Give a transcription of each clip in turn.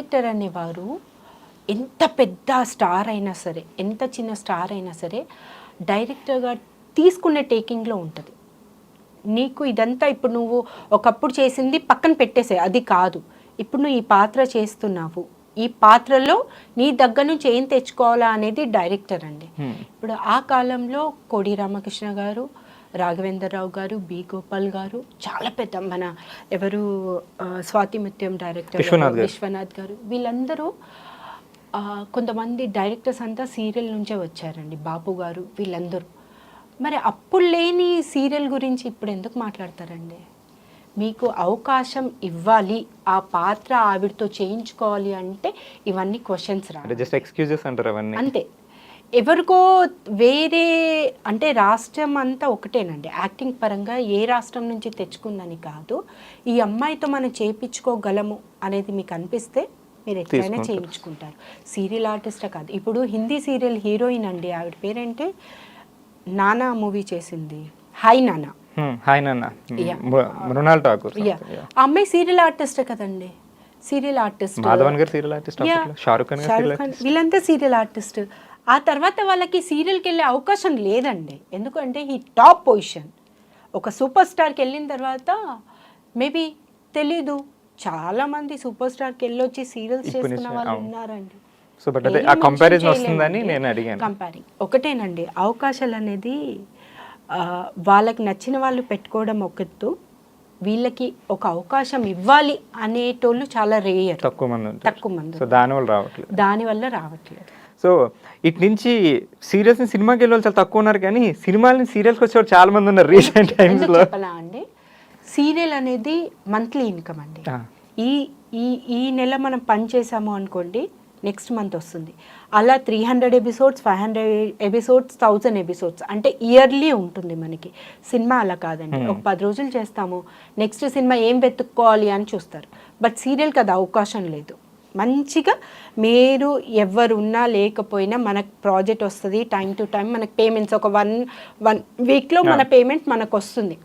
Director అనేవారు ఎంత పెద్ద స్టార్ అయినా సరే ఎంత చిన్న స్టార్ అయినా సరే డైరెక్టర్గా తీసుకునే టేకింగ్లో ఉంటుంది. నీకు ఇదంతా ఇప్పుడు నువ్వు ఒకప్పుడు చేసింది పక్కన పెట్టేసే అది కాదు. ఇప్పుడు నువ్వు ఈ పాత్ర చేస్తున్నావు. ఈ పాత్రలో నీ దగ్గర నుంచి ఏం తెచ్చుకోవాలా అనేది డైరెక్టర్ అండి. ఇప్పుడు ఆ కాలంలో కోడి రామకృష్ణ గారు రాఘవేంద్రరావు గారు బి గోపాల్ గారు చాలా పెద్ద మన ఎవరు ఆ, స్వాతి ముత్యం డైరెక్టర్ విశ్వనాథ్ గారు. వీళ్ళందరూ కొంతమంది డైరెక్టర్స్ అంతా సీరియల్ నుంచే వచ్చారండి. బాపు గారు వీళ్ళందరూ. మరి అప్పుడు లేని సీరియల్ గురించి ఇప్పుడు ఎందుకు మాట్లాడతారండి? మీకు అవకాశం ఇవ్వాలి ఆ పాత్ర ఆవిడతో చేయించుకోవాలి అంటే ఇవన్నీ క్వశ్చన్స్ రా. అంటే జస్ట్ ఎక్స్క్యూజెస్ అంటారు అవన్నీ. అంతే. ఎవరికో వేరే అంటే రాష్ట్రం అంతా ఒకటేనండి. యాక్టింగ్ పరంగా ఏ రాష్ట్రం నుంచి తెచ్చుకుందని కాదు. ఈ అమ్మాయితో మనం చేయించుకోగలము అనేది మీకు అనిపిస్తే మీరు ఎట్లయినా. చేయించుకుంటారు. సీరియల్ ఆర్టిస్టే కాదు. ఇప్పుడు హిందీ సీరియల్ హీరోయిన్ అండి ఆవిడ పేరేంటే? నానా మూవీ చేసింది. హాయ్ నానా. హాయ్. మ- మృణాల్ ఠాకూర్ అమ్మాయి సీరియల్ ఆర్టిస్టే కదండి. సీరియల్ ఆర్టిస్ట్ మాధవన్ గారు సీరియల్ ఆర్టిస్ట్. షారుఖ్ ఖాన్ వీళ్ళంతా సీరియల్ ఆర్టిస్ట్. ఆ తర్వాత వాళ్ళకి సీరియల్కి వెళ్ళే అవకాశం లేదండి. ఎందుకంటే ఈ టాప్ పొజిషన్. ఒక సూపర్ స్టార్కి వెళ్ళిన తర్వాత మేబీ తెలీదు. చాలా మంది సూపర్ స్టార్కి వెళ్ళొచ్చి సీరియల్స్ చేసుకున్న వాళ్ళు. ఉన్నారండి. సో బట్ అదే ఆ కంపారిజన్ వస్తుందని నేను అడిగాను. కంపారింగ్ ఒకటేనండి. అవకాశాలు అనేది వాళ్ళకి నచ్చిన వాళ్ళు పెట్టుకోవడం ఒకత్తు వీళ్ళకి ఒక అవకాశం ఇవ్వాలి అనేటోళ్ళు చాలా రేయర్ తక్కువ మంది తక్కువ మంది సో దానివల్ల రావట్లేదు. దానివల్ల రావట్లేదు. సో ఇటు నుంచి సీరియల్స్ని సినిమాకి వెళ్ళే వాళ్ళు చాలా తక్కువ ఉన్నారు కానీ సినిమాలని సీరియల్స్కి వచ్చేవాళ్ళు చాలా మంది ఉన్నారు రీసెంట్ టైమ్స్ ఎందుకు లో. చెప్పనా అండి? సీరియల్ అనేది మంత్లీ ఇన్కమ్ అండి. ఈ ఈ ఈ నెల మనం పని చేసాము అనుకోండి నెక్స్ట్ మంత్ వస్తుంది. అలా three hundred episodes five hundred episodes thousand episodes అంటే ఇయర్లీ ఉంటుంది మనకి. సినిమా అలా కాదండి. Hmm. ఒక పది రోజులు చేస్తాము నెక్స్ట్ సినిమా ఏం వెతుక్కోవాలి అని చూస్తారు. బట్ సీరియల్కి అది అవకాశం లేదు. మంచిగా మీరు ఎవరు ఉన్నా లేకపోయినా మనకు ప్రాజెక్ట్ వస్తుంది టైం టు టైం మనకు పేమెంట్స్ ఒక వన్ వన్ వీక్లో మన పేమెంట్ మనకు వస్తుంది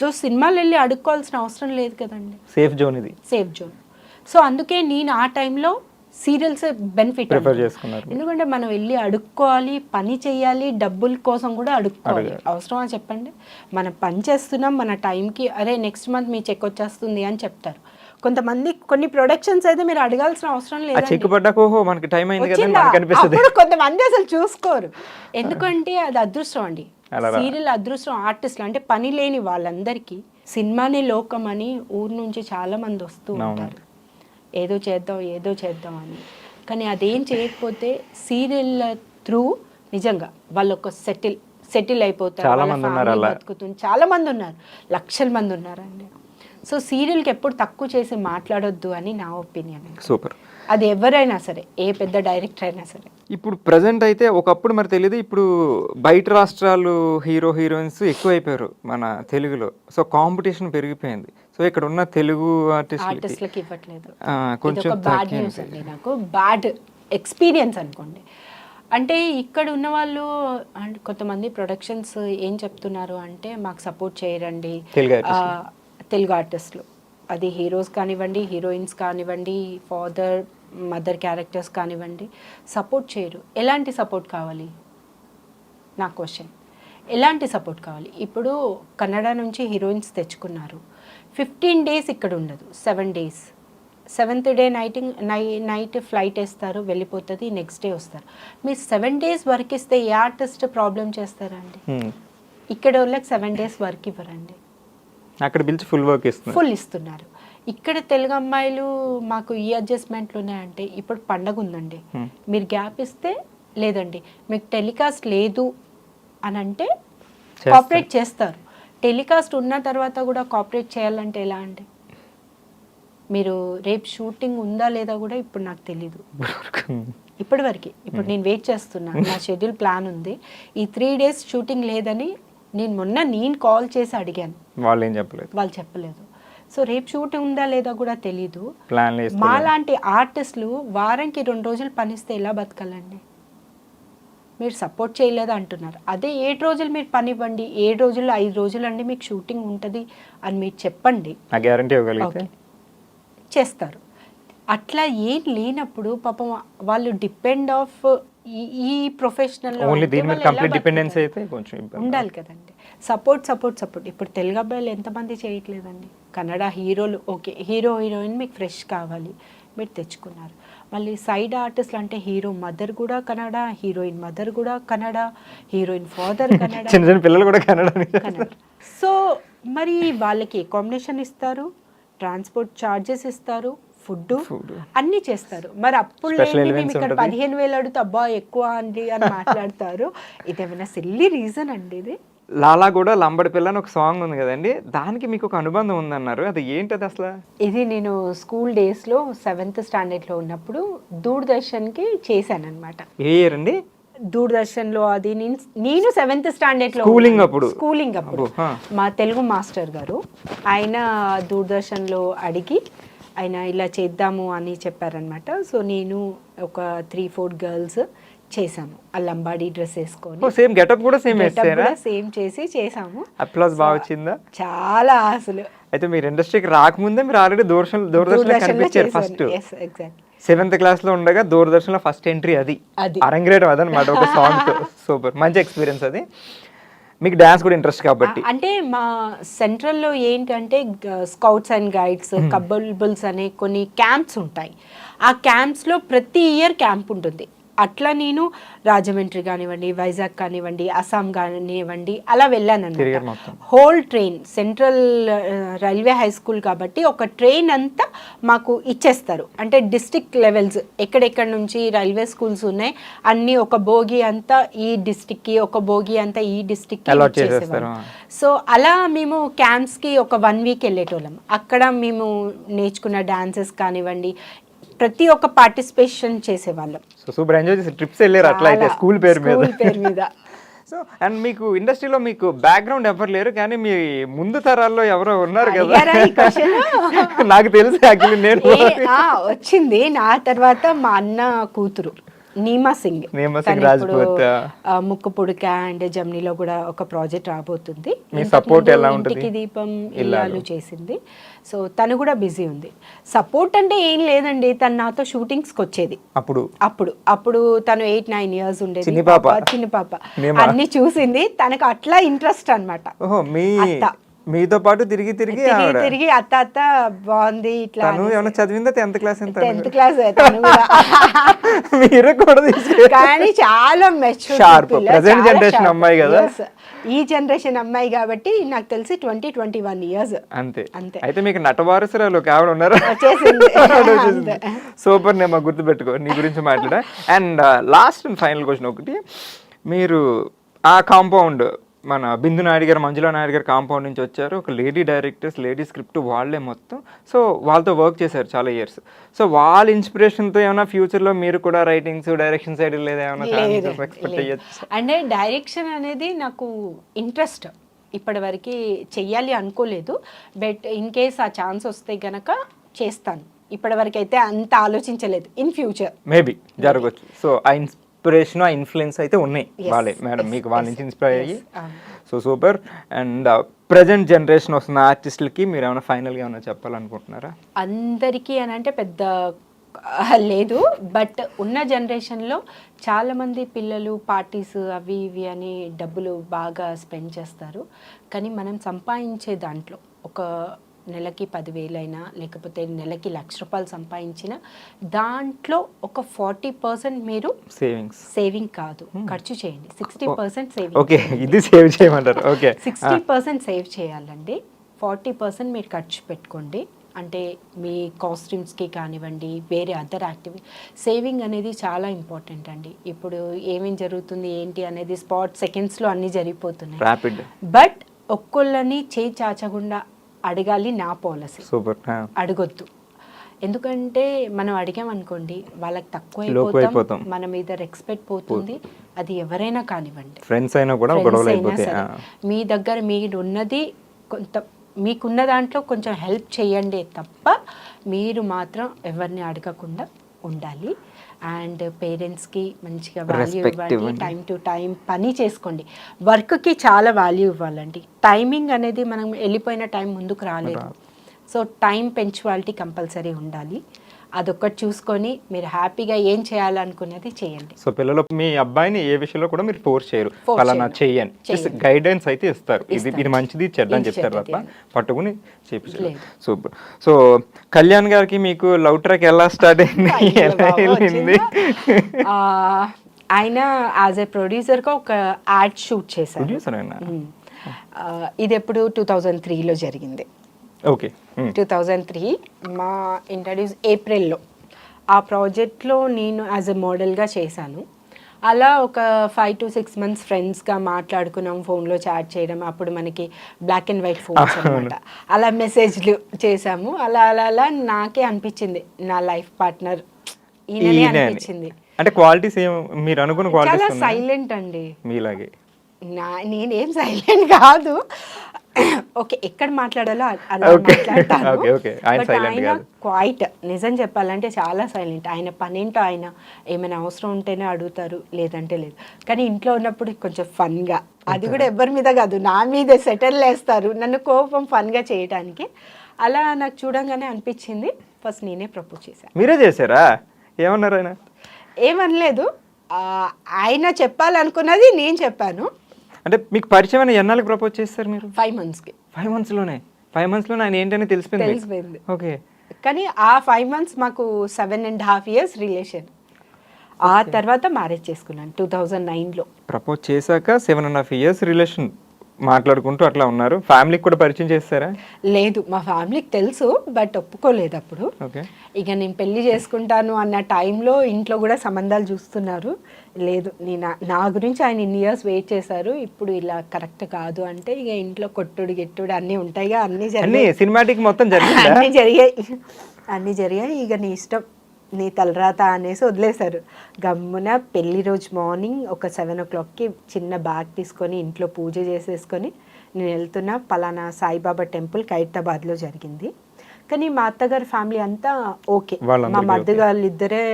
సో సినిమాలు వెళ్ళి అడుక్కోవాల్సిన అవసరం లేదు కదండి. సేఫ్ జోన్ ఇది. సేఫ్ జోన్ సో అందుకే నేను ఆ టైంలో సీరియల్స్ బెనిఫిట్. ఎందుకంటే మనం వెళ్ళి అడుక్కోవాలి పని చేయాలి డబ్బుల కోసం కూడా అడుక్కోవాలి. అవసరమా చెప్పండి? మనం పని చేస్తున్నాం మన టైంకి అరే నెక్స్ట్ మంత్ మీ చెక్ వచ్చేస్తుంది అని చెప్తారు. కొంతమంది కొన్ని ప్రొడక్షన్స్ అయితే మీరు అడగాల్సిన అవసరం లేదు చెక్ పడ్డాక ఓహో మనకి టైం అయింది కదా అని వచ్చిందా? మనకు అనిపిస్తుంది అప్పుడు కొంతమంది అసలు చూసుకోరు. ఎందుకంటే అది అదృష్టం అండి. సీరియల్ అదృష్టం ఆర్టిస్టులు అంటే పని లేని వాళ్ళందరికీ సినిమానే లోకం అని ఊరు నుంచి చాలా మంది వస్తూ. ఉంటారు. ఏదో చేద్దాం ఏదో చేద్దాం అని. కానీ అదేం చేయకపోతే సీరియల్ త్రూ నిజంగా వాళ్ళు ఒక సెటిల్ సెటిల్ అయిపోతారు. చాలా మంది ఉన్నారు. లక్షల మంది ఉన్నారండి. సో సీరియల్కి ఎప్పుడు తక్కువ చేసి మాట్లాడొద్దు అని నా ఒపీనియన్. సూపర్. అది ఎవరైనా సరే ఏ పెద్ద డైరెక్టర్ అయినా సరే. ఇప్పుడు ప్రజెంట్ అయితే ఒకప్పుడు మరి తెలియదు ఇప్పుడు బయట రాష్ట్రాలు హీరో హీరోయిన్స్ ఎక్కువ అయిపోయారు మన తెలుగులో. సో కాంపిటీషన్ పెరిగిపోయింది. సో ఇక్కడ ఉన్న తెలుగు ఆర్టిస్టులకి ఇవ్వట్లేదు. కొంచెం బ్యాడ్. న్యూస్ అండి నాకు. బ్యాడ్ ఎక్స్పీరియన్స్ అనుకోండి. అంటే ఇక్కడ ఉన్న వాళ్ళు కొంతమంది ప్రొడక్షన్స్ ఏం చెప్తున్నారు అంటే మాకు సపోర్ట్ చేయరండి. తెలుగు ఆర్టిస్టులు. అది హీరోస్ కానివ్వండి హీరోయిన్స్ కానివ్వండి ఫాదర్ మదర్ క్యారెక్టర్స్ కానివ్వండి సపోర్ట్ చేయరు. ఎలాంటి సపోర్ట్ కావాలి? నా క్వశ్చన్. ఎలాంటి సపోర్ట్ కావాలి? ఇప్పుడు కన్నడ నుంచి హీరోయిన్స్ తెచ్చుకున్నారు. ఫిఫ్టీన్ డేస్ ఇక్కడ ఉండదు. Seven days. Seventh day night నై నైట్ ఫ్లైట్ వేస్తారు వెళ్ళిపోతుంది నెక్స్ట్ డే వస్తారు. మీరు సెవెన్ డేస్ వర్క్ ఇస్తే ఏ ఆర్టిస్ట్ ప్రాబ్లం చేస్తారండి. ఇక్కడ వాళ్ళకి సెవెన్ డేస్ వర్క్ ఇవ్వరండి. అక్కడ పిలిచి ఫుల్ వర్క్ ఇస్తుంది ఫుల్ ఇస్తున్నారు. ఇక్కడ తెలుగు అమ్మాయిలు మాకు ఈ అడ్జస్ట్మెంట్లు ఉన్నాయంటే ఇప్పుడు పండగ ఉందండి. Hmm. మీరు గ్యాప్ ఇస్తే లేదండి. మీకు టెలికాస్ట్ లేదు అని అంటే. కాపరేట్ చేస్తారు. టెలికాస్ట్ ఉన్న తర్వాత కూడా కాపరేట్ చేయాలంటే ఎలా అండి? మీరు రేపు షూటింగ్ ఉందా లేదా కూడా ఇప్పుడు నాకు తెలీదు. ఇప్పటి వరకు. ఇప్పుడు నేను వెయిట్ చేస్తున్నా. నా షెడ్యూల్ ప్లాన్ ఉంది. ఈ త్రీ డేస్ షూటింగ్ లేదని నేను మొన్న నేను కాల్ చేసి అడిగాను. వాళ్ళు ఏం చెప్పలేదు. వాళ్ళు చెప్పలేదు. సో రేపు షూట్ ఉందా లేదా కూడా తెలీదు. మాలాంటి ఆర్టిస్టులు వారానికి రెండు రోజులు పనిస్తే ఎలా బతకాలండి? మీరు సపోర్ట్ చేయలేదు అంటున్నారు. అదే ఏడు రోజులు మీరు పని ఇవ్వండి ఏడు రోజులు ఐదు రోజులు అండి మీకు షూటింగ్ ఉంటుంది అని మీరు చెప్పండి. గ్యారంటీ చేస్తారు. అట్లా ఏం లేనప్పుడు పాపం వాళ్ళు డిపెండ్ ఆఫ్ ఈ ప్రొఫెషనల్ ఓన్లీ దీని మీద కంప్లీట్ డిపెండెన్స్ అయితే కొంచెం ఉండాలి కదండి. సపోర్ట్ సపోర్ట్ సపోర్ట్ ఇప్పుడు తెలుగు అబ్బాయిలు ఎంతమంది చేయట్లేదండి? కన్నడ హీరోలు ఓకే హీరో హీరోయిన్ మీకు ఫ్రెష్ కావాలి. మీరు తెచ్చుకున్నారు. మళ్ళీ సైడ్ ఆర్టిస్ట్లు అంటే హీరో మదర్ కూడా కన్నడ హీరోయిన్ మదర్ కూడా కన్నడ హీరోయిన్ ఫాదర్ కన్నడ. చిన్న చిన్న పిల్లలు కూడా కన్నడ కన్నడ. సో మరి వాళ్ళకి అకామిడేషన్ ఇస్తారు ట్రాన్స్పోర్ట్ ఛార్జెస్ ఇస్తారు ఫుడ్. అన్ని చేస్తారు. మరి అప్పుడు మేము ఇక్కడ. పదిహేను వేలు అడుగుతా అబ్బా ఎక్కువ అండి అని మాట్లాడతారు. ఇదేమైనా సిల్లీ రీజన్ అండి ఇది? లాలా కూడా లంబడి పిల్ల అని ఒక సాంగ్ ఉంది కదండి. దానికి మీకు ఒక అనుబంధం ఉందన్నారు. అది ఏంటది అసలు? ఇది నేను స్కూల్ డేస్లో సెవెంత్ స్టాండర్డ్లో ఉన్నప్పుడు దూరదర్శన్కి చేశానన్నమాట. ఏ ఇయర్ అండి? దూరదర్శన్లో అది నేను సెవెంత్ Schooling అప్పుడు? స్కూలింగ్ అప్పుడు. అబ్బో, ఆ. మా తెలుగు మాస్టర్ గారు ఆయన దూరదర్శన్లో అడిగి ఆయన ఇలా చేద్దాము అని చెప్పారనమాట సో నేను ఒక త్రీ ఫోర్ గర్ల్స్ చేసాము ఆ లంబాడీ డ్రెస్ వేసుకొని. సేమ్ గెటప్ కూడా సేమ్ వేసారా సేమ్ చేసి చేసాము అప్లాస్ బాగా వచ్చిందా? చాలా అసలు. అయితే మీరు ఇండస్ట్రీకి రాకముందే మీరు ఆల్రెడీ దూరదర్శన్ దూరదర్శన్ కనిపించారు ఫస్ట్ సెవెంత్ క్లాస్లో ఉండగా దూరదర్శన్లో ఫస్ట్ ఎంట్రీ అది. అరంగ్రేటం అదనమాట ఒక సాంగ్ సూపర్ మంచి ఎక్స్పీరియన్స్ అది. మీకు డాన్స్ కూడా ఇంట్రెస్ట్ కాబట్టి. అంటే మా సెంట్రల్లో ఏంటంటే స్కౌట్స్ అండ్ గైడ్స్ కబ్బల్బుల్స్ అనే కొన్ని క్యాంప్స్ ఉంటాయి. ఆ క్యాంప్స్లో ప్రతి ఇయర్ క్యాంప్ ఉంటుంది. అట్లా నేను రాజమండ్రి కానివ్వండి వైజాగ్ కానివ్వండి అస్సాం కానివ్వండి అలా వెళ్ళాను అనమాట. Whole train central railway high school కాబట్టి ఒక ట్రైన్ అంతా మాకు ఇచ్చేస్తారు అంటే డిస్టిక్ లెవెల్స్ ఎక్కడెక్కడ నుంచి రైల్వే స్కూల్స్ ఉన్నాయి అన్ని ఒక భోగి అంతా ఈ district కి ఒక భోగి అంతా ఈ డిస్టిక్ Allot చేసేస్తారు. సో అలా మేము క్యాంప్స్కి ఒక వన్ వీక్ వెళ్ళేటోళ్ళం అక్కడ మేము నేర్చుకున్న డాన్సెస్ కానివ్వండి ప్రతి ఒక్క పార్టిసిపేషన్ చేసేవాళ్ళం. So super. ఎంజాయ్ చేసి ట్రిప్స్ వెళ్ళారు అట్లా అయితే. స్కూల్ పేరు మీద. పేరు మీద. సో అండ్ మీకు ఇండస్ట్రీలో మీకు బ్యాక్గ్రౌండ్ ఎవరు లేరు కానీ మీ ముందు తరాల్లో ఎవరో ఉన్నారు కదా? నాకు తెలుసు యాక్చువల్లీ నేను వచ్చింది. నా తర్వాత మా అన్న కూతురు. నీమా సింగ్ నీమా రాజ్పూత్. ముక్కు పుడక అండ్ జమ్నీలో కూడా ఒక ప్రాజెక్ట్ రాబోతుంది మీ ఎలా ఉంటది? ఇంటికి దీపం ఇల్లాలు. చేసింది సో తను కూడా బిజీ ఉంది సపోర్ట్ అంటే ఏం లేదండి తను నాతో షూటింగ్స్కి వచ్చేది అప్పుడు అప్పుడు అప్పుడు తను ఎయిట్ నైన్ ఇయర్స్ ఉండేది చిన్ని పాప. చిన్న పాప. అన్ని చూసింది తనకు అట్లా ఇంట్రెస్ట్ మీ అత్త. మీతో పాటు తిరిగి తిరిగి తిరిగి అత్త అత్త బాగుంది ఇట్లా తను ఏమైనా చదివిందా టెన్త్ క్లాస్ ఎంత టెన్త్ క్లాస్ మీరు కూడా కానీ చాలా మెచ్యూర్. Present generation అమ్మాయి కదా? ఈ జనరేషన్ అమ్మాయి కాబట్టి నాకు తెలిసి ట్వంటీ ట్వంటీ వన్ ఇయర్స్ అంతే. అంతే. అయితే మీకు నటవారసురాలు ఒక ఆవిడ ఉన్నారు. సూపర్ నేను గుర్తుపెట్టుకో నీ గురించి మాట్లాడా. And last and final question ఒకటి. మీరు ఆ కాంపౌండ్ మన బిందు నాయుడు గారు మంజులా నాయుడు గారు కాంపౌండ్ నుంచి వచ్చారు. ఒక లేడీ డైరెక్టర్స్ లేడీ స్క్రిప్ట్ వాళ్ళే మొత్తం. సో వాళ్ళతో వర్క్ చేశారు చాలా ఇయర్స్. సో వాళ్ళ ఇన్స్పిరేషన్తో ఏమైనా ఫ్యూచర్లో మీరు కూడా రైటింగ్స్ డైరెక్షన్ సైడ్ లేదా ఏమైనా ఎక్స్పెక్ట్. చేయొచ్చు అంటే డైరెక్షన్ అనేది నాకు ఇంట్రెస్ట్ ఇప్పటివరకు చెయ్యాలి అనుకోలేదు. బట్ ఇన్ కేస్ ఆ ఛాన్స్ వస్తే గనక చేస్తాను. ఇప్పటివరకు అయితే అంత ఆలోచించలేదు. In future. మేబీ జరగవచ్చు సో ఆ ఇన్స్పిరేషన్ ఆ ఇన్ఫ్లుయెన్స్ అయితే ఉన్నాయి వాళ్ళే. మేడం మీకు వాళ్ళ నుంచి ఇన్స్పైర్ అయ్యి. So super and present generation వస్తున్న ఆర్టిస్టులకి మీరు ఏమైనా ఫైనల్గా ఏమైనా చెప్పాలనుకుంటున్నారా? అందరికీ అని అంటే పెద్ద లేదు. బట్ ఉన్న జనరేషన్లో చాలామంది పిల్లలు పార్టీస్ అవి ఇవి అని డబ్బులు బాగా స్పెండ్ చేస్తారు. కానీ మనం సంపాదించే దాంట్లో ఒక నెలకి పదివేలైనా లేకపోతే నెలకి లక్ష రూపాయలు సంపాదించిన దాంట్లో ఒక ఫార్టీ పర్సెంట్ మీరు సేవింగ్స్ సేవింగ్ కాదు. ఖర్చు చేయండి. సిక్స్టీ పర్సెంట్ సేవింగ్ ఓకే ఇది సేవ్ చేయమంటారు. ఓకే. సిక్స్టీ పర్సెంట్ సేవ్ చేయాలండి. ఫార్టీ పర్సెంట్ మీరు ఖర్చు పెట్టుకోండి. అంటే మీ కాస్ట్యూమ్స్కి కానివ్వండి వేరే అదర్ యాక్టివిటీ సేవింగ్ అనేది చాలా ఇంపార్టెంట్ అండి. ఇప్పుడు ఏమేం జరుగుతుంది ఏంటి అనేది స్పాట్ సెకండ్స్లో అన్నీ జరిగిపోతున్నాయి. బట్ ఒక్కొళ్ళని చేయి చాచకుండా అడగాలి నా పాలసీ. సూపర్ అడగొద్దు. ఎందుకంటే మనం అడిగామనుకోండి వాళ్ళకి తక్కువ అయిపోతాం. మన మీద రెస్పెక్ట్ పోతుంది అది ఎవరైనా కానివ్వండి. ఫ్రెండ్స్ అయినా కూడా. మీ దగ్గర మీరు ఉన్నది కొంత మీకున్న దాంట్లో కొంచెం హెల్ప్ చేయండి తప్ప మీరు మాత్రం ఎవరిని అడగకుండా ఉండాలి. అండ్ పేరెంట్స్కి మంచిగా వాల్యూ ఇవ్వండి. టైం టు టైం పని చేసుకోండి. వర్క్కి చాలా వాల్యూ ఇవ్వాలండి. టైమింగ్ అనేది మనం వెళ్ళిపోయిన టైం ముందుకు రాలేదు. సో టైం పెంచువాలిటీ కంపల్సరీ ఉండాలి. అదొక్కటి చూసుకొని మీరు హ్యాపీగా ఏం చేయాలనుకున్నది చేయండి. సో పిల్లలు మీ అబ్బాయిని ఏ విషయంలో కూడా మీరు ఫోర్స్ చేయరు. చెయ్యని. జస్ట్ గైడెన్స్ అయితే ఇస్తారు. ఇది ఇది మంచిది చెడ్డ అని చెప్తారు తప్ప అని. పట్టుకుని చేపించారు. సూపర్ సో కళ్యాణ్ గారికి మీకు లవ్ ట్రాక్ ఎలా స్టార్ట్ అయింది? ఆయన యాజ్ ఎ ప్రొడ్యూసర్గా ఒక యాడ్ షూట్ చేశారు. ఇది ఎప్పుడు? టూ థౌజండ్ త్రీలో జరిగింది. ఓకే. టూ థౌజండ్ త్రీ మా ఇంట్రడ్యూస్ ఏప్రిల్లో. ఆ ప్రాజెక్ట్లో నేను యాజ్ ఎ మోడల్గా చేశాను. అలా ఒక ఫైవ్ టు సిక్స్ మంత్స్ ఫ్రెండ్స్గా మాట్లాడుకున్నాం ఫోన్లో చాట్ చేయడం అప్పుడు మనకి బ్లాక్ అండ్ వైట్ ఫోన్స్ అనమాట అలా మెసేజ్లు చేసాము అలా అలా అలా నాకే అనిపించింది. నా లైఫ్ పార్ట్నర్ ఈయననే ఈయనే అని. అనిపించింది. అంటే క్వాలిటీస్ ఏం మీరు అనుకున్న చాలా సైలెంట్ అండి. మీలాగే. నా నేనేం సైలెంట్ కాదు. ఓకే ఎక్కడ మాట్లాడాలో అలా. మాట్లాడతాను. Okay. ఆయన. క్వైట్ నిజం చెప్పాలంటే చాలా సైలెంట్ ఆయన పనేంటో ఆయన ఏమైనా అవసరం ఉంటేనే అడుగుతారు లేదంటే లేదు. కానీ ఇంట్లో ఉన్నప్పుడు కొంచెం ఫన్గా అది కూడా ఎవరి మీద కాదు నా మీద సెటిల్ వేస్తారు నన్ను కోపం ఫన్గా చేయడానికి అలా నాకు చూడంగానే అనిపించింది. ఫస్ట్ నేనే ప్రపోజ్ చేశాను మీరే చేశారా? ఏమన్నారు ఆయన? ఏమనలేదు. ఆ, ఆయన చెప్పాలనుకున్నది నేను చెప్పాను. అంటే మీకు పరిచయం అయిన ఎన్నాళ్ళకి ప్రపోజ్ చేస్తారు మీరు? ఫైవ్ మంత్స్కి ఫైవ్ మంత్స్లోనే ఫైవ్ మంత్స్లోనే ఆయన ఏంటని తెలిసిపోయింది? తెలిసిపోయింది. ఓకే కానీ ఆ ఫైవ్ మంత్స్ మాకు seven and half years relation ఆ తర్వాత మ్యారేజ్ చేసుకున్నాను టూ థౌజండ్ నైన్లో ప్రపోజ్ చేశాక seven and half years relation మాట్లాడుకుంటూ అట్లా ఉన్నారు. ఫ్యామిలీకి కూడా పరిచయం చేస్తారా? లేదు మా ఫ్యామిలీకి తెలుసు బట్ ఒప్పుకోలేదు అప్పుడు. ఓకే. ఇక నేను పెళ్ళి చేసుకుంటాను అన్న టైంలో ఇంట్లో కూడా సంబంధాలు చూస్తున్నారు. లేదు నేను నా గురించి ఆయన ఇన్ని ఇయర్స్ వెయిట్ చేశారు. ఇప్పుడు ఇలా కరెక్ట్ కాదు అంటే ఇక ఇంట్లో కొట్టుడు గిట్టుడు అన్నీ ఉంటాయిగా అన్నీ అన్ని జరిగాయి. సినిమాటిక్ మొత్తం జరిగిందా? అన్నీ జరిగాయి. అన్నీ జరిగాయి. ఇక నీ ఇష్టం. నీ తలరాత అనేసి వదిలేశారు. గమ్మున పెళ్ళి రోజు మార్నింగ్ ఒక సెవెన్ ఓ క్లాక్కి చిన్న బ్యాగ్ తీసుకొని ఇంట్లో పూజ చేసేసుకొని నేను వెళ్తున్నా పలానా సాయిబాబా టెంపుల్ ఖైరతాబాద్లో జరిగింది. కానీ మా అత్తగారి ఫ్యామిలీ అంతా ఓకే. మా వాళ్ళు ఇద్దరే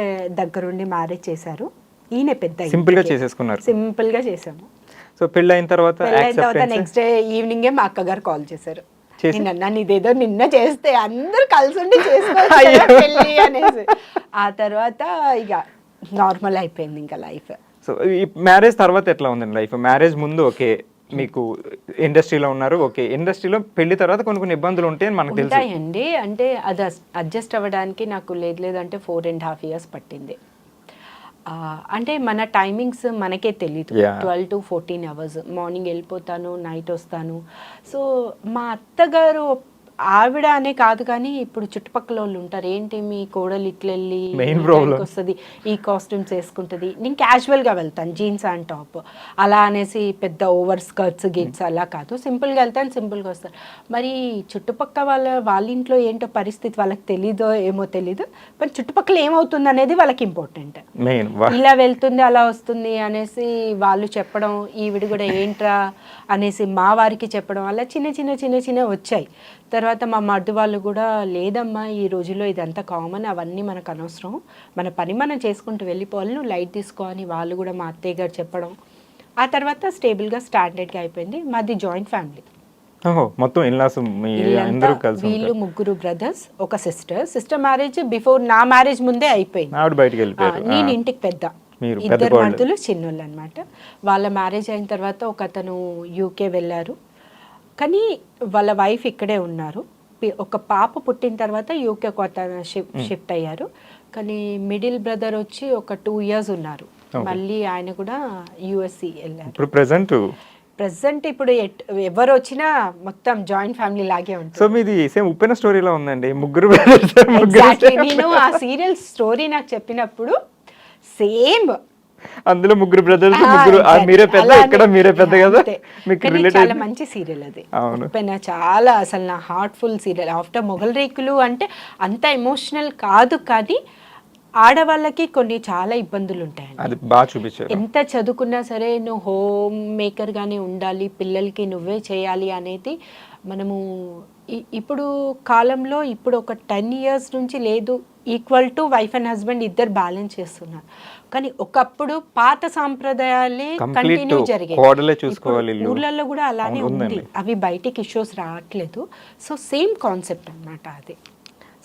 దగ్గరుండి మ్యారేజ్ చేశారు. ఈయన పెద్ద సింపుల్గా చేసేసుకున్నారు. సింపుల్గా చేసాము సో పెళ్ళి అయిన తర్వాత? నెక్స్ట్ డే ఈవినింగే మా అక్కగారు కాల్ చేశారు. చేసి- నేను అన్నా నీదేదో నిన్న చేస్తే అందరు కలిసి ఉండి అనేసి. ఆ తర్వాత ఇక నార్మల్ అయిపోయింది ఇంకా లైఫ్ సో ఈ మ్యారేజ్ తర్వాత ఎట్లా ఉందండి లైఫ్ మ్యారేజ్ ముందు ఓకే మీకు ఇండస్ట్రీలో ఉన్నారు ఓకే ఇండస్ట్రీలో పెళ్ళి తర్వాత కొన్ని కొన్ని ఇబ్బందులు ఉంటాయని మనకు తెలుసు. అంటే అది అడ్జస్ట్ అవ్వడానికి నాకు లేదు లేదంటే ఫోర్ అండ్ హాఫ్ ఇయర్స్ పట్టింది. అంటే మన టైమింగ్స్ మనకే Yeah. Twelve to fourteen hours morning వెళ్ళిపోతాను నైట్ వస్తాను. సో మా అత్తగారు ఆవిడ అనే కాదు కానీ ఇప్పుడు చుట్టుపక్కల వాళ్ళు ఉంటారు. ఏంటి మీ కోడలు ఇట్లా వెళ్ళి Main ఈ problem. టైంకి వస్తుంది ఈ కాస్ట్యూమ్స్ వేసుకుంటుంది. నేను క్యాజువల్గా వెళ్తాను జీన్స్ అండ్ టాప్ అలా అనేసి పెద్ద ఓవర్ స్కర్ట్స్ గిట్స్ అలా కాదు. సింపుల్గా వెళ్తాను సింపుల్గా వస్తాను. మరి చుట్టుపక్కల వాళ్ళ వాళ్ళ ఇంట్లో ఏంటో పరిస్థితి వాళ్ళకి తెలీదో ఏమో తెలీదు. కానీ చుట్టుపక్కల ఏమవుతుంది అనేది వాళ్ళకి ఇంపార్టెంట్ ఇలా వెళ్తుంది అలా వస్తుంది అనేసి వాళ్ళు చెప్పడం ఈవిడ కూడా ఏంట్రా అనేసి మా వారికి చెప్పడం అలా చిన్న చిన్న చిన్న చిన్న వచ్చాయి. తర్వాత మా మర్ది వాళ్ళు కూడా లేదమ్మా ఈ రోజుల్లో ఇదంతా కామన్ అవన్నీ మనకు అనవసరం. మన పని మనం చేసుకుంటూ వెళ్ళిపోవాలి నువ్వు లైట్ తీసుకో అని వాళ్ళు కూడా మా అత్తయ్య గారు చెప్పడం. ఆ తర్వాత స్టేబుల్గా స్టాండర్డ్గా అయిపోయింది మాది జాయింట్ ఫ్యామిలీ. మొత్తం వీళ్ళు ముగ్గురు బ్రదర్స్ ఒక సిస్టర్. సిస్టర్ మ్యారేజ్ బిఫోర్ నా మ్యారేజ్ ముందే అయిపోయింది. నేను ఇంటికి పెద్ద. ఇద్దరు. మరుదులు చిన్నోళ్ళు అనమాట వాళ్ళ మ్యారేజ్ అయిన తర్వాత ఒక అతను యూకే వెళ్ళారు. కానీ వాళ్ళ వైఫ్ ఇక్కడే ఉన్నారు. ఒక పాప పుట్టిన తర్వాత యూకే కొత్త షిఫ్ట్ అయ్యారు. కానీ మిడిల్ బ్రదర్ వచ్చి ఒక టూ ఇయర్స్ ఉన్నారు. మళ్ళీ ఆయన కూడా యుఎస్సి వెళ్ళారు. Present present? ఇప్పుడు ఎవరు వచ్చినా మొత్తం జాయింట్ ఫ్యామిలీ లాగే ఉంటుంది. సో మీది సేమ్ ఉప్పెన స్టోరీలో ఉందండి? ముగ్గురు నేను ఆ సీరియల్ స్టోరీ నాకు చెప్పినప్పుడు సేమ్ అందులో ముగ్గురు బ్రదర్స్ ముగ్గురు ఆ, మీరే పెద్ద ఇక్కడ మీరే పెద్ద కదా? మీకు చాలా మంచి సీరియల్ అది. అవును. చాలా అసలు నా హార్ట్ఫుల్ సీరియల్ ఆఫ్టర్ మొగల్ రేకులు అంటే అంత ఎమోషనల్ కాదు కానీ ఆడవాళ్ళకి కొన్ని చాలా ఇబ్బందులు ఉంటాయండి. అది బాగా చూపించారు. ఎంత చదువుకున్నా సరే నువ్వు హోమ్ మేకర్గానే ఉండాలి పిల్లలకి నువ్వే చేయాలి అనేది మనము ఇప్పుడు కాలంలో ఇప్పుడు ఒక టెన్ ఇయర్స్ నుంచి లేదు equal to wife and husband ఇద్దరు బ్యాలెన్స్ చేస్తున్నారు. కానీ ఒకప్పుడు పాత సాంప్రదాయాలే కంటిన్యూ జరిగాయి ఇల్లు. ఊర్లలో కూడా అలానే ఉంది. అవి బయటికి ఇష్యూస్ రావట్లేదు. సో సేమ్ కాన్సెప్ట్ అన్నమాట అది.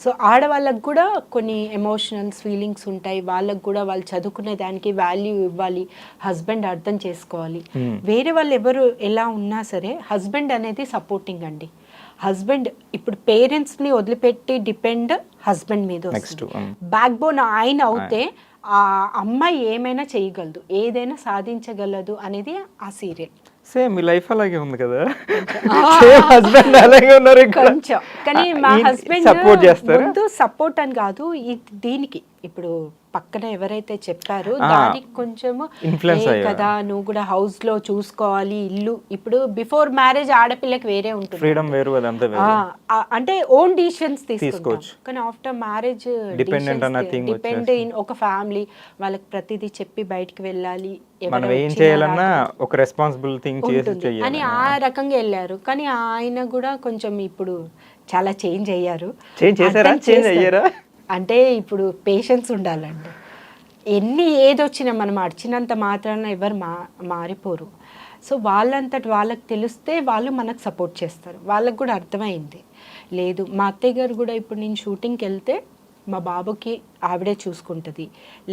సో ఆడవాళ్ళకు కూడా కొన్ని ఎమోషనల్స్ ఫీలింగ్స్ ఉంటాయి. వాళ్ళకు కూడా వాళ్ళు చదువుకునే దానికి వాల్యూ ఇవ్వాలి. హస్బెండ్ అర్థం చేసుకోవాలి. Hmm. వేరే వాళ్ళు ఎవరు ఎలా ఉన్నా సరే హస్బెండ్ అనేది సపోర్టింగ్ అండి. హస్బెండ్ ఇప్పుడు పేరెంట్స్ని వదిలిపెట్టి డిపెండ్ హస్బెండ్ మీద బ్యాక్ బోన్ ఆయన అవుతే ఆ అమ్మాయి ఏమైనా చేయగలదు. ఏదైనా సాధించగలదు అనేది ఆ సీరియల్ సేమ్ మీ లైఫ్ అలాగే ఉంది కదా? సేమ్ హస్బెండ్ అలాగే ఉన్నారు కొంచెం. కానీ మా హస్బెండ్ సపోర్ట్ చేస్తారు? సపోర్ట్ అని కాదు దీనికి. ఇప్పుడు పక్కన ఎవరైతే చెప్పారో. దానికి కొంచెము. కదా నువ్వు కూడా హౌస్లో చూసుకోవాలి ఇల్లు ఇప్పుడు బిఫోర్ మ్యారేజ్ ఆడపిల్లకి వేరే ఉంటుంది ఫ్రీడమ్ వేరు అంటే ఓన్ డిసిషన్స్ తీసుకోవచ్చు. కానీ after marriage thing depend in ఒక ఫ్యామిలీ వాళ్ళకి ప్రతిదీ చెప్పి బయటికి వెళ్ళాలి మనం ఏం చేయాలన్నా ఒక రెస్పాన్సిబుల్ థింగ్ చేసి అని ఆ రకంగా వెళ్ళారు కానీ ఆయన కూడా కొంచెం ఇప్పుడు చాలా చేంజ్ అయ్యారు Change చేశారా? చేస్తారు. అయ్యారా? అంటే ఇప్పుడు పేషెన్స్ ఉండాలండి. ఎన్ని ఏదొచ్చినా మనం అడిచినంత మాత్రాన ఎవరు మా మారిపోరు. సో వాళ్ళంతటి వాళ్ళకి తెలిస్తే వాళ్ళు మనకు సపోర్ట్ చేస్తారు. వాళ్ళకి కూడా అర్థమైంది. లేదు మా అత్తయ్య గారు కూడా ఇప్పుడు నేను షూటింగ్కి వెళ్తే మా బాబుకి ఆవిడే చూసుకుంటుంది.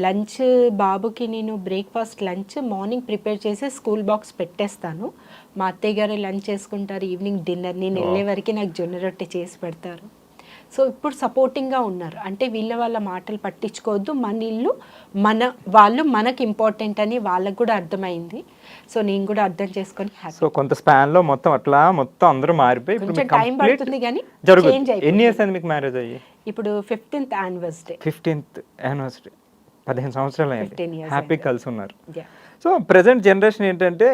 లంచ్ బాబుకి నేను బ్రేక్ఫాస్ట్ లంచ్ మార్నింగ్ ప్రిపేర్ చేసి స్కూల్ బాక్స్ పెట్టేస్తాను. మా అత్తయ్య గారు లంచ్ చేసుకుంటారు ఈవినింగ్ డిన్నర్ నేను వెళ్ళే వరకు నాకు జొన్న రొట్టె చేసి పెడతారు. సో ఇప్పుడు సపోర్టింగ్గా ఉన్నారు. అంటే వీళ్ళ వాళ్ళ మాటలు పట్టించుకోవద్దు. మన ఇల్లు మన వాళ్ళు మనకి ఇంపార్టెంట్ అని వాళ్ళకు కూడా అర్థమైంది. సో నేను కూడా అర్థం చేసుకొని సో కొంత స్పాన్లో మొత్తం అట్లా మొత్తం అందరూ మారిపోయి కొంచెం టైం పడుతుంది కానీ జరుగుతుంది ఎన్ని ఇయర్స్ అయింది మీకు మ్యారేజ్ అయ్యి? ఇప్పుడు ఫిఫ్టీన్త్ యానివర్సరీ ఫిఫ్టీన్త్ యానివర్సరీ పదిహేను సంవత్సరాలు అయింది. 15 years హ్యాపీ కలిసి ఉన్నారు. సో ప్రజెంట్ జనరేషన్ ఏంటంటే